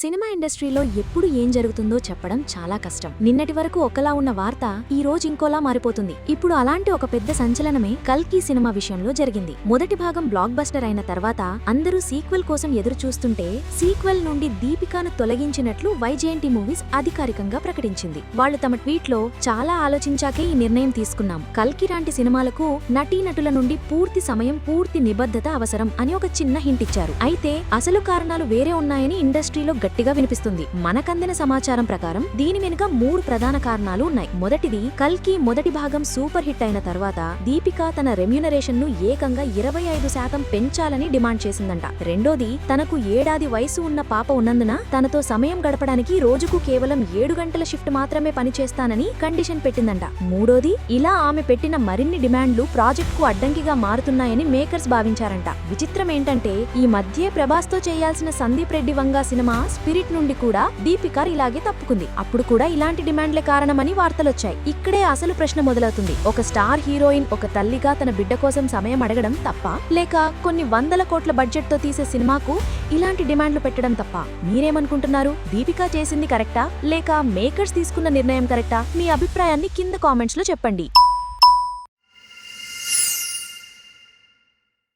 Cinema ఇండస్ట్రీలో ఎప్పుడు ఏం జరుగుతుందో చెప్పడం చాలా కష్టం. నిన్నటి వరకు ఒకలా ఉన్న వార్త ఈ రోజు ఇంకోలా మారిపోతుంది. ఇప్పుడు అలాంటి ఒక పెద్ద సంచలనమే కల్కి సినిమా విషయంలో జరిగింది. మొదటి భాగం బ్లాక్ బస్టర్ అయిన తర్వాత అందరూ సీక్వెల్ కోసం ఎదురు చూస్తుంటే సీక్వెల్ నుండి దీపికాను తొలగించినట్లు వైజయంతి మూవీస్ అధికారికంగా ప్రకటించింది. వాళ్ళు తమ ట్వీట్లో చాలా ఆలోచించాకే ఈ నిర్ణయం తీసుకున్నాం. కల్కి లాంటి సినిమాలకు నటీనటుల నుండి పూర్తి సమయం పూర్తి నిబద్ధత అవసరం అని ఒక చిన్న హింట్ ఇచ్చారు. అయితే అసలు కారణాలు వేరే ఉన్నాయని ఇండస్ట్రీలో గట్టిగా వినిపిస్తుంది. మనకందిన సమాచారం ప్రకారం దీని వెనుక మూడు ప్రధాన కారణాలు ఉన్నాయి. మొదటిది కల్కి మొదటి భాగం సూపర్ హిట్ అయిన తర్వాత దీపిక తన రెమ్యునరేషన్ను ఏకంగా ఇరవై ఐదు శాతం పెంచాలని డిమాండ్ చేసిందంట. రెండోది తనకు ఏడాది వయసు ఉన్న పాప ఉన్నందున తనతో సమయం గడపడానికి రోజుకు కేవలం ఏడు గంటల షిఫ్ట్ మాత్రమే పనిచేస్తానని కండిషన్ పెట్టిందంట. మూడోది ఇలా ఆమె పెట్టిన మరిన్ని డిమాండ్లు ప్రాజెక్ట్కు అడ్డంకిగా మారుతున్నాయని మేకర్స్ భావించారంట. విచిత్రం ఏంటంటే ఈ మధ్య ప్రభాస్తో చేయాల్సిన సందీప్ రెడ్డి వంగా సినిమా స్పిరిట్ నుండి కూడా దీపికార్ ఇలాగే తప్పుకుంది. అప్పుడు కూడా ఇలాంటి డిమాండ్లే కారణమని వార్తలొచ్చాయి. ఇక్కడే అసలు ప్రశ్న మొదలవుతుంది. ఒక స్టార్ హీరోయిన్ ఒక తల్లిగా తన బిడ్డ కోసం సమయం అడగడం తప్ప లేక కొన్ని వందల కోట్ల బడ్జెట్తో తీసే సినిమాకు ఇలాంటి డిమాండ్లు పెట్టడం తప్ప మీరేమనుకుంటున్నారు? దీపికా చేసింది కరెక్టా? లేక మేకర్స్ తీసుకున్న నిర్ణయం కరెక్టా? మీ అభిప్రాయాన్ని కింద కామెంట్స్లో చెప్పండి.